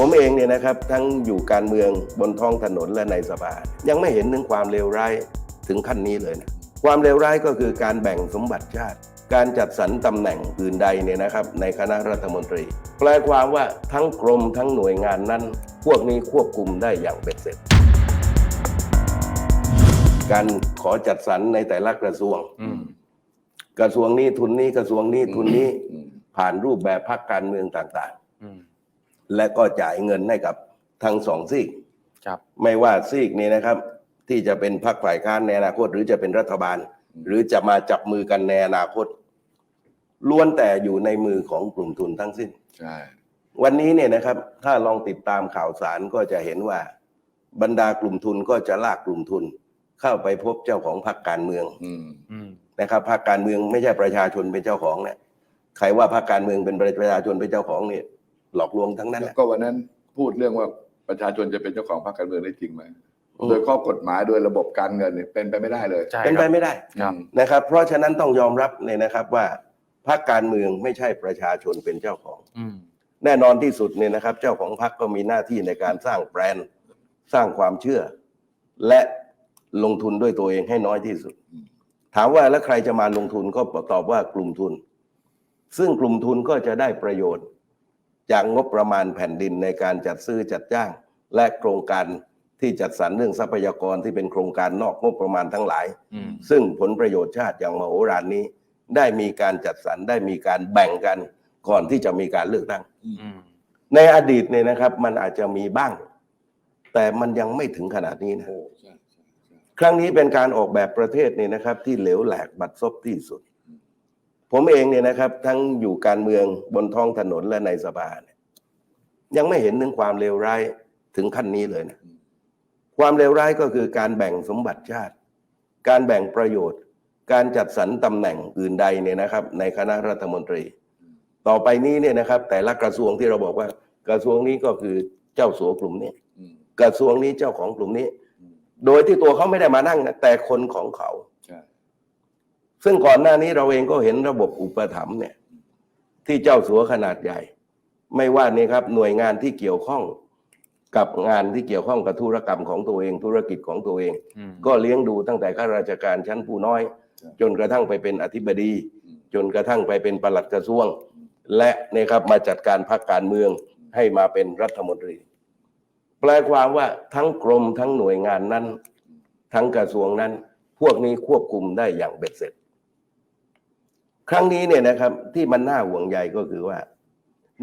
ผมเองเนี่ยนะครับทั้งอยู่การเมืองบนท้องถนนและในสภายังไม่เห็นถึงความเลวร้ายถึงขั้นนี้เลยนะความเลวร้ายก็คือการแบ่งสมบัติชาติ การจัดสรรตำแหน่งอื่นใดเนี่ยนะครับ ในคณะรัฐมนตรี แปลความว่าทั้งกรมทั้งหน่วยงานนั้น พวกนี้ควบคุมได้อย่างเบ็ดเสร็จ การขอจัดสรรในแต่ละกระทรวงอืมกระทรวงนี้ทุนนี้กระทรวงนี้ทุนนี้อืมผ่านรูปแบบพรรคการเมืองต่างอืมๆ และก็จ่ายเงินให้กับทั้งสองซีกครับไม่ว่าซีกนี้นะครับ ที่จะเป็นพรรคฝ่ายค้านในอนาคต หรือจะเป็นรัฐบาล หรือจะมาจับมือกันในอนาคตล้วนแต่อยู่ในมือของกลุ่มทุนทั้งสิ้นใช่วันนี้เนี่ยนะครับ ถ้าลองติดตามข่าวสารก็จะเห็นว่า บรรดากลุ่มทุนก็จะลากกลุ่มทุน เข้าไปพบเจ้าของพรรคการเมืองอืมอืมนะครับพรรคการเมืองไม่ใช่ประชาชนเป็นเจ้าของเนี่ยใครว่าพรรคการเมืองเป็นประชาชนเป็นเจ้าของเนี่ย หลอกลวงทั้งนั้นแหแล้วละก็วันนั้นพูดเรื่องว่าประชาชนจะเป็นเจ้าของพรรคการเมืองได้จริงไหมอืมโดยข้อกฎหมายโดยระบบการเงินเนี่ยเป็นไปไม่ได้เลยใช่เป็นคไปรับ ไม่ได้ครับ นะครับ เพราะฉะนั้นต้องยอมรับเลยนะครับว่าพรรคการเมืองไม่ใช่ประชาชนเป็นเจ้าของ อืม แน่นอนที่สุดเนี่ยนะครับ เจ้าของพรรคก็มีหน้าที่ในการสร้างแบรนด์สร้างความเชื่อ และลงทุนด้วยตัวเองให้น้อยที่สุดอืมถามว่าแล้วใครจะมาลงทุนก็ตอบว่ากลุ่มทุน ซึ่งกลุ่มทุนก็จะได้ประโยชน์ จากงบประมาณแผ่นดินในการจัดซื้อจัดจ้าง และโครงการที่จัดสรรเรื่องทรัพยากรที่เป็นโครงการนอกงบประมาณทั้งหลายอืมซึ่งผลประโยชน์ชาติอย่างมโหฬารนี้ ได้มีการจัดสรรได้มีการแบ่งกันก่อนที่จะมีการเลือกตั้งอืมในอดีตเนี่ยนะครับ มันอาจจะมีบ้าง แต่มันยังไม่ถึงขนาดนี้นะโอ้ใช่ใช่ใช่ครั้งนี้เป็นการออกแบบประเทศเนี่ยนะครับ ที่เหลวแหลกบัดซบที่สุด ผมเองเนี่ยนะครับ ทั้งอยู่การเมืองบนท้องถนนและในสภาเนี่ยยังไม่เห็นถึงความเลวร้ายถึงขั้นนี้เลยนะความเลวร้ายก็คือการแบ่งสมบัติชาติ การแบ่งประโยชน์ การจัดสรรตำแหน่งอื่นใดเนี่ยนะครับ ในคณะรัฐมนตรี ต่อไปนี้เนี่ยนะครับ แต่ละกระทรวงที่เราบอกว่า กระทรวงนี้ก็คือเจ้าสัวกลุ่มนี้อืมกระทรวงนี้เจ้าของกลุ่มนี้อืมโดยที่ตัวเขาไม่ได้มานั่งนะแต่คนของเขาใช่ ซึ่งก่อนหน้านี้เราเองก็เห็นระบบอุปถัมภ์เนี่ยที่เจ้าสัวขนาดใหญ่ ไม่ว่านี่ครับหน่วยงานที่เกี่ยวข้องกับงานที่เกี่ยวข้องกับธุรกรรมของตัวเอง ธุรกิจของตัวเองอืมก็เลี้ยงดูตั้งแต่ข้าราชการชั้นผู้น้อย จนกระทั่งไปเป็นอธิบดีอืมจนกระทั่งไปเป็นปลัดกระทรวง และเนี่ยครับมาจัดการพรรคการเมืองให้มาเป็นรัฐมนตรี แปลความว่าทั้งกรมทั้งหน่วยงานนั้น ทั้งกระทรวงนั้น พวกนี้ควบคุมได้อย่างเบ็ดเสร็จ ครั้งนี้เนี่ยนะครับที่มันน่าห่วงใยก็คือว่า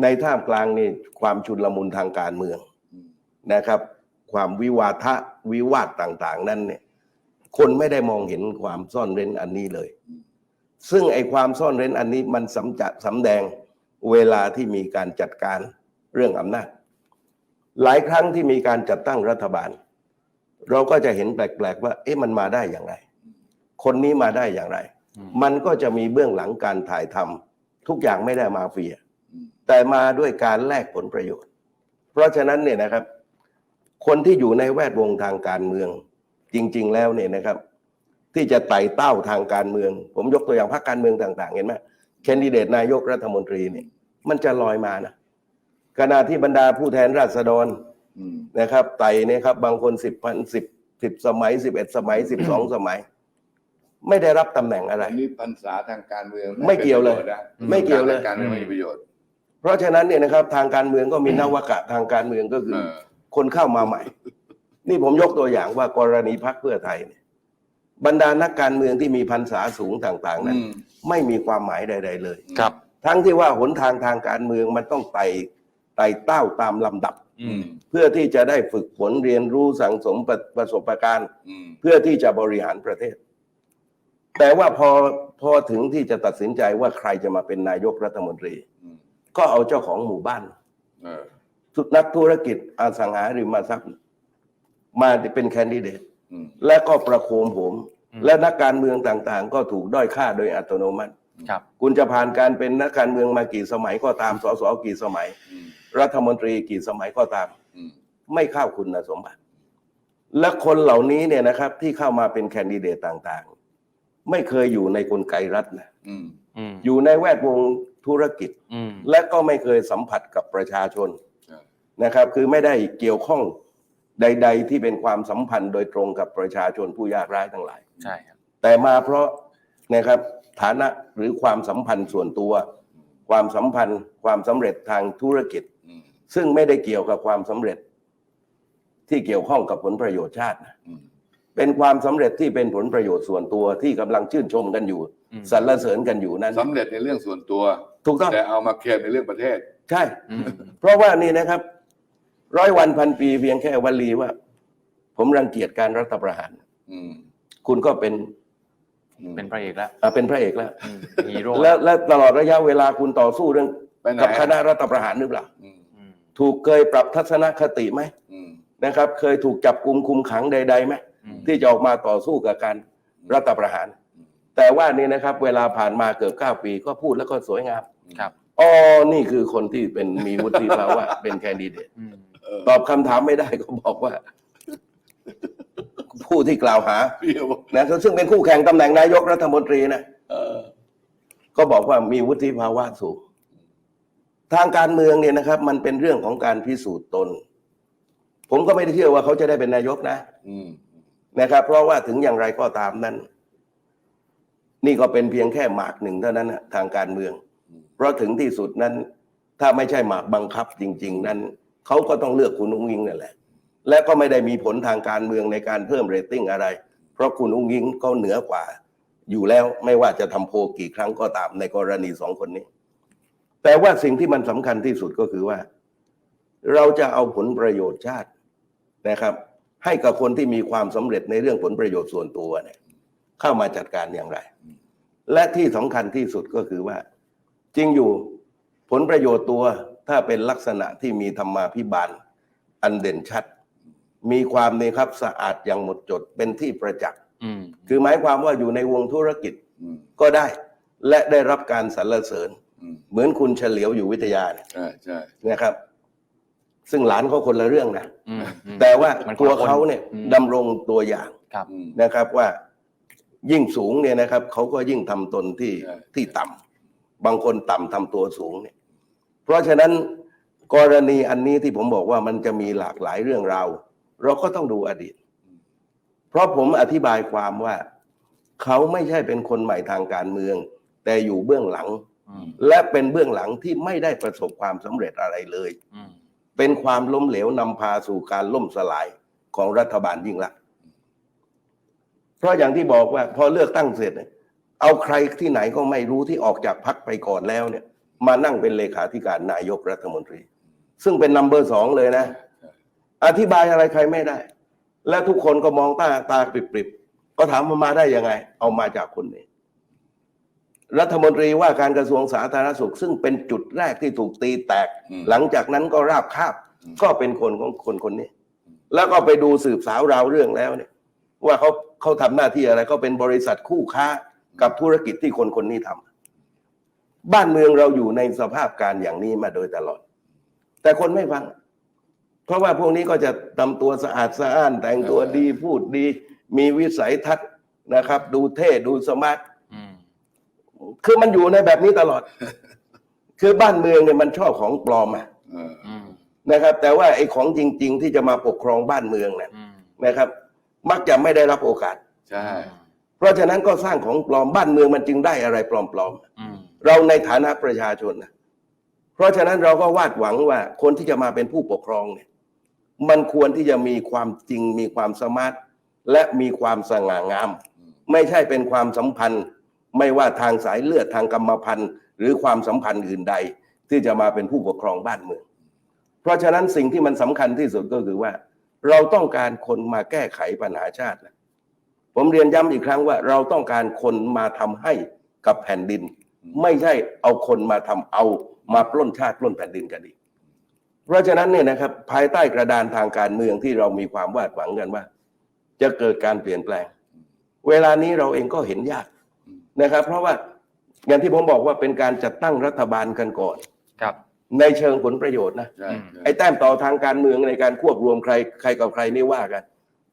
ในท่ามกลางนี่ความชุนลมุนทางการเมืองนะครับ ความวิวาทะวิวาทต่างๆ นั้นเนี่ย คนไม่ได้มองเห็นความซ่อนเร้นอันนี้เลย ซึ่งไอ้ความซ่อนเร้นอันนี้มันสำจัดสำแดงเวลาที่มีการจัดการเรื่องอำนาจ หลายครั้งที่มีการจัดตั้งรัฐบาล เราก็จะเห็นแปลกๆว่า เอ๊ะมันมาได้อย่างไร คนนี้มาได้อย่างไร มมันก็จะมีเบื้องหลังการถ่ายทำทุกอย่างไม่ได้มาเฟียอืมแต่มาด้วยการแลกผลประโยชน์ เพราะฉะนั้นเนี่ยนะครับ คนที่อยู่ในแวดวงทางการเมือง จริง ๆ แล้วเนี่ยนะครับ ที่จะไต่เต้าทางการเมือง ผมยกตัวอย่างพรรคการเมืองต่าง ๆ เห็นไหมแคนดิเดตนายกรัฐมนตรีเนี่ย มันจะลอยมานะขณะที่บรรดาผู้แทนราษฎรอืมนะครับไต่เนี่ยครับ บางคนสิบพันสิบสิบสมัยสิบเอ็ดสมัยสิบสองสมัย ไม่ได้รับตำแหน่งอะไรอันนี้พันษาทางการเมืองไม่เกี่ยวเลยป็นประโชน์นะไม่เกี่ยวเลยทางการเมืองไม่มีประโยชน์ เพราะฉะนั้นเนี่ยนะครับทางการเมืองก็มีนวกะทางการเมืองก็คือ เออ คนเข้ามาใหม่ นี่ผมยกตัวอย่างว่ากรณีพักเพื่อไทยเนี่ยบรรดานักการเมืองที่มีพันษาสูงต่าง ๆ นั้น อืม ไม่มีความหมายใด ๆ เลย ครับ ทั้งที่ว่าหนทางทางการเมืองมันต้องไต่ไต่เต้าตามลำดับ อืมเพื่อที่จะได้ฝึกฝนเรียนรู้สังสมประประสบการณ์ อืมเพื่อที่จะบริหารประเทศ แต่ว่าพอพอถึงที่จะตัดสินใจว่าใครจะมาเป็นนายกรัฐมนตรีอืมก็เอาเจ้าของหมู่บ้านเออนักธุรกิจอสังหาริมทรัพย์ มาเป็นแคนดิเดตอืมและก็ประโคมผมอืมและนักการเมืองต่างๆ ก็ถูกด้อยค่าโดยอัตโนมัติครับคุณจะผ่านการเป็นนักการเมืองมากี่สมัยก็ตามสสกี่สมัยอืมรัฐมนตรีกี่สมัยก็ตามอืมไม่เข้าคุณสมบัติ และคนเหล่านี้เนี่ยนะครับ ที่เข้ามาเป็นแคนดิเดตต่างๆ ไม่เคยอยู่ในกลไกรัฐนะอืม อืมอยู่ในแวดวงธุรกิจ อืม และก็ไม่เคยสัมผัสกับประชาชนใช่นะครับ คือไม่ได้เกี่ยวข้องใด ๆ ที่เป็นความสัมพันธ์โดยตรงกับประชาชนผู้ยากไร้ทั้งหลาย ใช่ครับ แต่มาเพราะนะครับฐานะหรือความสัมพันธ์ส่วนตัว ความสัมพันธ์ความสำเร็จทางธุรกิจ อืมซึ่งไม่ได้เกี่ยวกับความสำเร็จ ที่เกี่ยวข้องกับผลประโยชน์ชาตินะอืม เป็นความสำเร็จที่เป็นผลประโยชน์ส่วนตัวที่กำลังชื่นชมกันอยู่อืม สรรเสริญกันอยู่นั้น สำเร็จในเรื่องส่วนตัว ถูกต้อง แต่เอามาเคลมในเรื่องประเทศ ใช่ อืม เพราะว่านี่นะครับ ร้อยวันพันปีเพียงแค่วลีว่า ผมรังเกียจการรัฐประหาร อืมคุณก็เป็นอืมเป็นพระเอกแล้วอ่าเป็นพระเอกแล้ว อืมฮีโร่และและตลอดระยะเวลาคุณต่อสู้เรื่องไปไหนกับคณะรัฐประหารหรือเปล่า อืมอืมถูกเคยปรับทัศนคติไหมอืมนะครับ เคยถูกจับกลุ่มคุมขังใดๆไหมอืม ที่จะออกมาต่อสู้กับการรัฐประหาร แต่ว่านี่นะครับ เวลาผ่านมาเกือบเก้าปีก็พูดแล้วก็สวยงามครับอ๋อนี่คือคนที่เป็นมีวุฒิภาวะ เป็นแคนดิเดตอืมเออตอบคำถามไม่ได้ก็บอกว่า ผู้ที่กล่าวหาเปรี้ยวนะซึ่งเป็นคู่แข่งตำแหน่งนายกรัฐมนตรีนะเออก็บอกว่ามีวุฒิภาวะสูงทางการเมืองเนี่ยนะครับ มันเป็นเรื่องของการพิสูจน์ตน ผมก็ไม่ได้เชื่อว่าเขาจะได้เป็นนายกนะอืม นะครับ เพราะว่าถึงอย่างไรก็ตามนั้น นี่ก็เป็นเพียงแค่หมากหนึ่งเท่านั้นนะทางการเมือง เพราะถึงที่สุดนั้น ถ้าไม่ใช่หมากบังคับจริง ๆ นั้นเขาก็ต้องเลือกคุณอุ้งอิงนั่นแหละ และก็ไม่ได้มีผลทางการเมืองในการเพิ่มเรตติ้งอะไร เพราะคุณอุ้งอิงเขาเหนือกว่า อยู่แล้วไม่ว่าจะทำโพกี่ครั้งก็ตามในกรณีสองคนนี้ แต่ว่าสิ่งที่มันสำคัญที่สุดก็คือว่า เราจะเอาผลประโยชน์ชาตินะครับ ให้กับคนที่มีความสำเร็จในเรื่องผลประโยชน์ส่วนตัวเนี่ยเข้ามาจัดการอย่างไร และที่สำคัญที่สุดก็คือว่า จริงอยู่ผลประโยชน์ตัวถ้าเป็นลักษณะที่มีธรรมาภิบาลอันเด่นชัด มีความเนครับสะอาดอย่างหมดจดเป็นที่ประจักษ์อืมคือหมายความว่าอยู่ในวงธุรกิจอืมก็ได้ และได้รับการสรรเสริญอืมเหมือนคุณเฉลียวอยู่วิทยาเนี่ยใช่ใช่นะครับ ซึ่งหลานเขาคนละเรื่องนะอืมอืม แต่ว่ามันคนตัวละคนเขาเนี่ยอืม ดำรงตัวอย่างครับอืมนะครับว่า ยิ่งสูงเนี่ยนะครับเขาก็ยิ่งทำตนที่ใช่ ที่ต่ำบางคนต่ำทำตัวสูงเนี่ย เพราะฉะนั้นกรณีอันนี้ที่ผมบอกว่ามันจะมีหลากหลายเรื่องราวเราก็ต้องดูอดีต เพราะผมอธิบายความว่า เขาไม่ใช่เป็นคนใหม่ทางการเมือง แต่อยู่เบื้องหลัง อืมและเป็นเบื้องหลังที่ไม่ได้ประสบความสำเร็จอะไรเลย อืม เป็นความล้มเหลวนำพาสู่การล่มสลายของรัฐบาลยิ่งลักษณ์เพราะอย่างที่บอกว่า พอเลือกตั้งเสร็จเนี่ยเอาใครที่ไหนก็ไม่รู้ที่ออกจากพักไปก่อนแล้วเนี่ย มานั่งเป็นเลขาธิการนายกรัฐมนตรี ซึ่งเป็นนัมเบอร์สองเลยนะ อธิบายอะไรใครไม่ได้ และทุกคนก็มองตาตาปริบๆก็ถามมามาได้ยังไง เอามาจากคนนี้ รัฐมนตรีว่าการกระทรวงสาธารณสุข ซึ่งเป็นจุดแรกที่ถูกตีแตกอืมหลังจากนั้นก็ราบคาบอืมก็เป็นคนของคนคนนี้ แล้วก็ไปดูสืบสาวราวเรื่องแล้วเนี่ย ว่าเขาเขาทำหน้าที่อะไรเขาเป็นบริษัทคู่ค้ากับธุรกิจที่คนคนนี้ทำบ้านเมืองเราอยู่ในสภาพการอย่างนี้มาโดยตลอด แต่คนไม่ฟัง เพราะว่าพวกนี้ก็จะทำตัวสะอาดสะอ้านแต่งตัวดีพูดดี มีวิสัยทัศน์นะครับ ดูเท่ดูสมาร์ทอืม คือมันอยู่ในแบบนี้ตลอด คือบ้านเมืองเนี่ยมันชอบของปลอมอะเอออืมนะครับ แต่ว่าไอ้ของจริง ๆ ที่จะมาปกครองบ้านเมืองเนี่ยอืมนะครับ มักจะไม่ได้รับโอกาสใช่เพราะฉะนั้นก็สร้างของปลอมบ้านเมืองมันจึงได้อะไรปลอมอืมๆเราในฐานะประชาชนนะเพราะฉะนั้นเราก็วาดหวังว่าคนที่จะมาเป็นผู้ปกครองเนี่ย มันควรที่จะมีความจริงมีความสมาร์ทและมีความสง่างาม ไม่ใช่เป็นความสัมพันธ์ ไม่ว่าทางสายเลือดทางกรรมพันธุ์ หรือความสัมพันธ์อื่นใด ที่จะมาเป็นผู้ปกครองบ้านเมือง เพราะฉะนั้นสิ่งที่มันสำคัญที่สุดก็คือว่า เราต้องการคนมาแก้ไขปัญหาชาติ ผมเรียนย้ำอีกครั้งว่าเราต้องการคนมาทำให้กับแผ่นดิน ไม่ใช่เอาคนมาทำเอามาปล้นชาติปล้นแผ่นดินกันอีกเพราะฉะนั้นเนี่ยนะครับภายใต้กระดานทางการเมืองที่เรามีความวาดหวังกันว่า จะเกิดการเปลี่ยนแปลง เวลานี้เราเองก็เห็นยาก นะครับ เพราะว่าอย่างที่ผมบอกว่าเป็นการจัดตั้งรัฐบาลกันก่อน ครับ ในเชิงผลประโยชน์นะใช่อืมใช่ไอ้แต้มต่อทางการเมืองในการควบรวมใครใครกับใครนี่ว่ากัน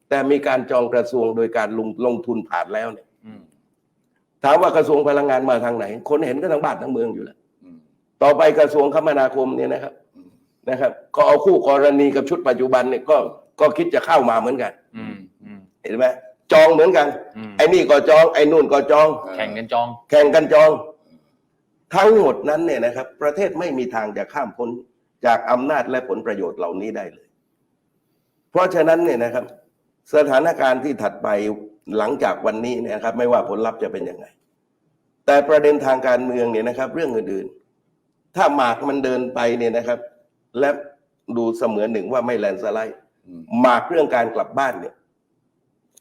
แต่มีการจองกระทรวงโดยการลงลงทุนผ่านแล้วเนี่ยอืมถามว่ากระทรวงพลังงานมาทางไหน คนเห็นก็ทั้งบ้านทั้งเมืองอยู่แล้วอืมต่อไปกระทรวงคมนาคมเนี่ยนะครับอืมนะครับ ก็เอาคู่กรณีกับชุดปัจจุบันเนี่ยก็ก็คิดจะเข้ามาเหมือนกันอืมอืมเห็นไหม จองเหมือนกัน อืม ไอ้นี่ก็จอง ไอ้นู่นก็จอง แข่งกันจอง แข่งกันจอง ทั้งหมดนั้นเนี่ยนะครับ ประเทศไม่มีทางจะข้ามพ้นจากอำนาจและผลประโยชน์เหล่านี้ได้เลย เพราะฉะนั้นเนี่ยนะครับ สถานการณ์ที่ถัดไปหลังจากวันนี้เนี่ยนะครับ ไม่ว่าผลลัพธ์จะเป็นยังไง แต่ประเด็นทางการเมืองเนี่ยนะครับ เรื่องอื่นๆ ถ้าหมากมันเดินไปเนี่ยนะครับ และดูเสมือนหนึ่งว่าไม่แลนด์สไลด์ อืม หมากเรื่องการกลับบ้านเนี่ย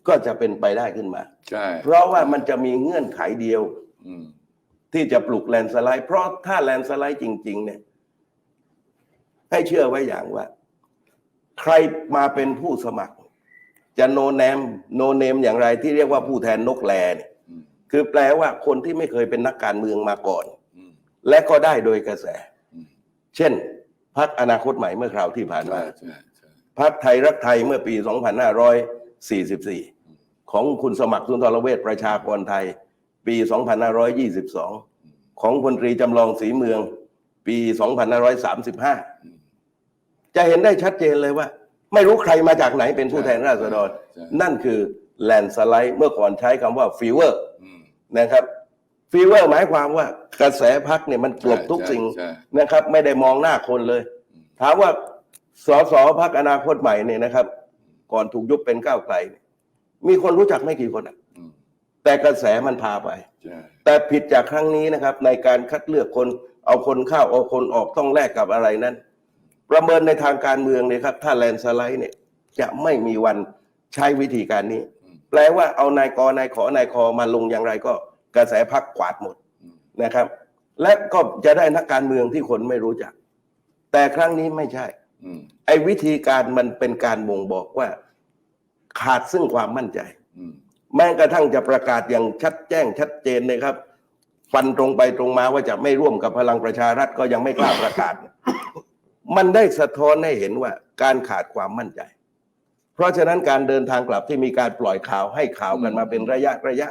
ก็จะเป็นไปได้ขึ้นมา ใช่เพราะว่ามันจะมีเงื่อนไขเดียว อืม ที่จะปลุกแลนด์สไลด์ เพราะถ้าแลนด์สไลด์จริง ๆ เนี่ย ให้เชื่อไว้อย่างว่า ใครมาเป็นผู้สมัคร จะโนแนมโนเนมอย่างไรที่เรียกว่าผู้แทนนกแลเนี่ยอืม คือแปลว่าคนที่ไม่เคยเป็นนักการเมืองมาก่อน อืม และก็ได้โดยกระแส อืม เช่นพรรคอนาคตใหม่เมื่อคราวที่ผ่านใช่มา ใช่ใช่พรรคไทยรักไทยเมื่อปี 2544 ของคุณสมัครสุนทรเวชประชากรไทย ปี 2522 ของพลตรีจำลองศรีเมือง ปี 2535อืมจะเห็นได้ชัดเจนเลยว่า ไม่รู้ใครมาจากไหนเป็นผู้แทนราษฎรใช่นั่นคือแลนสไลด์เมื่อก่อนใช้คำว่าฟีเวอร์อืมนะครับฟีเวอร์หมายความว่ากระแสพักเนี่ยมันกลบทุกสิ่งใช่นะครับ ไม่ได้มองหน้าคนเลยอืมถามว่าสสพักอนาคตใหม่เนี่ยนะครับ ก่อนถูกยุบเป็นก้าวไกลเนี่ย มีคนรู้จักไม่กี่คนอะอืมแต่กระแสมันพาไปใช่แต่ผิดจากครั้งนี้นะครับ ในการคัดเลือกคนเอาคนเข้าเอาคนออกต้องแลกกับอะไรนั้น ประเมินในทางการเมืองเนี่ยครับ ถ้าแลนด์สไลด์เนี่ยจะไม่มีวันใช้วิธีการนี้อืมแปลว่าเอานายกนายขอนายคอมาลงอย่างไรก็กระแสพักกวาดหมดอืมนะครับ และก็จะได้นักการเมืองที่คนไม่รู้จัก แต่ครั้งนี้ไม่ใช่อืมไอ้วิธีการมันเป็นการบ่งบอกว่า ขาดซึ่งความมั่นใจอืมแม้กระทั่งจะประกาศอย่างชัดแจ้งชัดเจนเลยครับ ฟันตรงไปตรงมาว่าจะไม่ร่วมกับพลังประชารัฐก็ยังไม่กล้าประกาศ มันได้สะท้อนให้เห็นว่าการขาดความมั่นใจ เพราะฉะนั้นการเดินทางกลับที่มีการปล่อยข่าวให้ข่าวกันมาเป็นระยะระยะ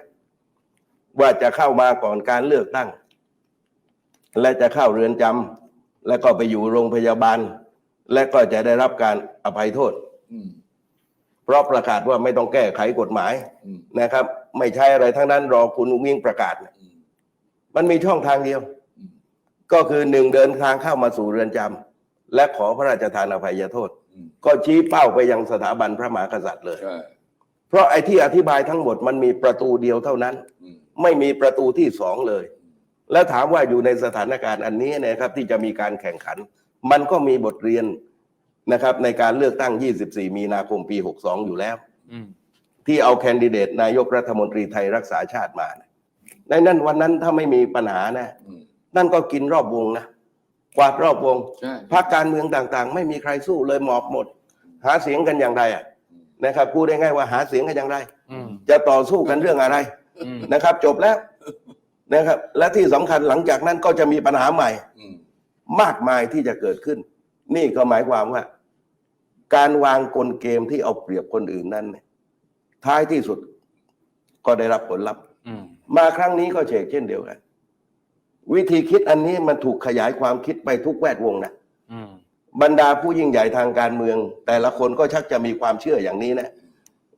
ว่าจะเข้ามาก่อนการเลือกตั้ง และจะเข้าเรือนจำและก็ไปอยู่โรงพยาบาล และก็จะได้รับการอภัยโทษอืมเพ ราะประกาศว่าไม่ต้องแก้ไขกฎหมายอืมนะครับ ไม่ใช่อะไรทั้งนั้นรอคุณอุ้งอิงประกาศอืมมันมีช่องทางเดียวอืมก็คือหนึ่งเดินทางเข้ามาสู่เรือนจำและขอพระราชทานอภัยโทษอืมก็ชี้เป้าไปยังสถาบันพระมหากษัตริย์เลยใช่เพราะไอ้ที่อธิบายทั้งหมดมันมีประตูเดียวเท่านั้นอืมไม่มีประตูที่สองเลย แล้วถามว่าอยู่ในสถานการณ์อันนี้นะครับที่จะมีการแข่งขัน มันก็มีบทเรียน นะครับ ในการเลือกตั้ง 24 มีนาคมปี 62 อยู่แล้ว อืม ที่เอาแคนดิเดตนายกรัฐมนตรีไทยรักษาชาติมานะในนั้นวันนั้นถ้าไม่มีปัญหานะ อืม นั่นก็กินรอบวงนะกวาดรอบวง ใช่ พรรคการเมืองต่างๆ ไม่มีใครสู้เลยหมอบหมด หาเสียงกันอย่างไรอะนะครับพูดได้ง่ายว่าหาเสียงกันอย่างไร อืม จะต่อสู้กันเรื่องอะไรอืม นะครับ จบแล้วนะครับ และที่สำคัญหลังจากนั้นก็จะมีปัญหาใหม่อืม มากมายที่จะเกิดขึ้น นี่ก็หมายความว่า การวางกลเกมที่เอาเปรียบคนอื่นนั้นเนี่ยท้ายที่สุดก็ได้รับผลลัพธ์อืมมาครั้งนี้ก็เชกเช่นเดียวกัน วิธีคิดอันนี้มันถูกขยายความคิดไปทุกแวดวงนะอืมบรรดาผู้ยิ่งใหญ่ทางการเมือง แต่ละคนก็ชักจะมีความเชื่ออย่างนี้นะ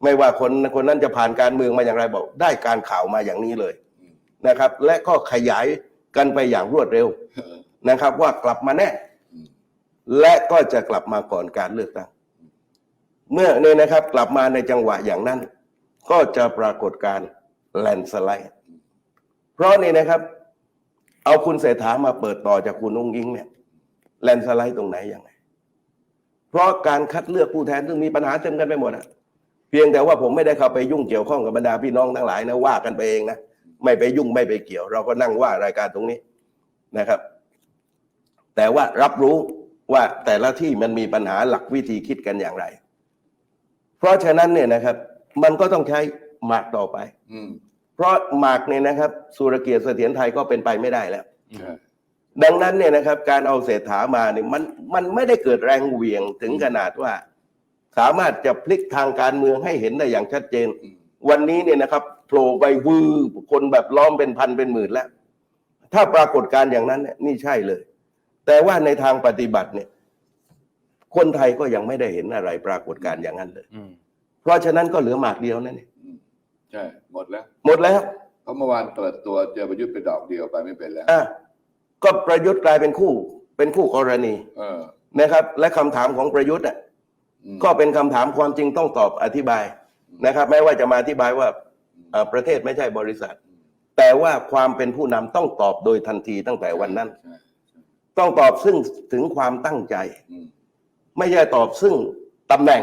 ไม่ว่าคนคนนั้นจะผ่านการเมืองมาอย่างไรบอกได้การข่าวมาอย่างนี้เลยอืมนะครับ และก็ขยายกันไปอย่างรวดเร็วเออนะครับ ว่ากลับมาแน่อืม และก็จะกลับมาก่อนการเลือกตั้ง เมื่อเนี่ยนะครับกลับมาในจังหวะอย่างนั้น ก็จะปรากฏการแลนสไลด์ เพราะนี่นะครับ เอาคุณเศรษฐามาเปิดต่อจากคุณนุ้งยิงเนี่ยแลนสไลด์ตรงไหนยังไง เพราะการคัดเลือกผู้แทนซึ่งมีปัญหาเต็มกันไปหมดอะเพียงแต่ว่าผมไม่ได้เข้าไปยุ่งเกี่ยวข้องกับบรรดาพี่น้องทั้งหลายนะว่ากันไปเองนะไม่ไปยุ่งไม่ไปเกี่ยว เราก็นั่งว่ารายการตรงนี้นะครับ แต่ว่ารับรู้ ว่าแต่ละที่มันมีปัญหาหลักวิธีคิดกันอย่างไร เพราะฉะนั้นเนี่ยนะครับ มันก็ต้องใช้หมากต่อไป อืม เพราะหมากเนี่ยนะครับ สุรเกียรติเสถียรไทยก็เป็นไปไม่ได้แล้วใช่ดังนั้นเนี่ยนะครับ การเอาเศรษฐามาเนี่ยมันมันไม่ได้เกิดแรงเหวี่ยงถึงขนาดว่า สามารถจะพลิกทางการเมืองให้เห็นได้อย่างชัดเจน อืม วันนี้เนี่ยนะครับโผล่ไปวือคนแบบล้อมเป็นพันเป็นหมื่นแล้ว ถ้าปรากฏการณ์อย่างนั้นเนี่ยนี่ใช่เลย แต่ว่าในทางปฏิบัติเนี่ย คนไทยก็ยังไม่ได้เห็นอะไรปรากฏการณ์อย่างนั้นเลย อืมเพราะฉะนั้นก็เหลือหมากเดียวนั่นเองอืมใช่ หมดแล้วหมดแล้วเพราะเมื่อวานเปิดตัวเจอประยุทธ์เป็นดอกเดียวไปไม่เป็นแล้ว อะก็ประยุทธ์กลายเป็นคู่ เป็นคู่กรณีเออนะครับ และคำถามของประยุทธ์อะ อืมก็เป็นคำถามความจริงต้องตอบอธิบายนะครับไม่ว่าจะมาอธิบายว่าเอ่อประเทศไม่ใช่บริษัท แต่ว่าความเป็นผู้นำต้องตอบโดยทันทีตั้งแต่วันนั้น ใช่ ต้องตอบซึ่งถึงความตั้งใจอืมไม่ใช่ตอบซึ่งตำแหน่ง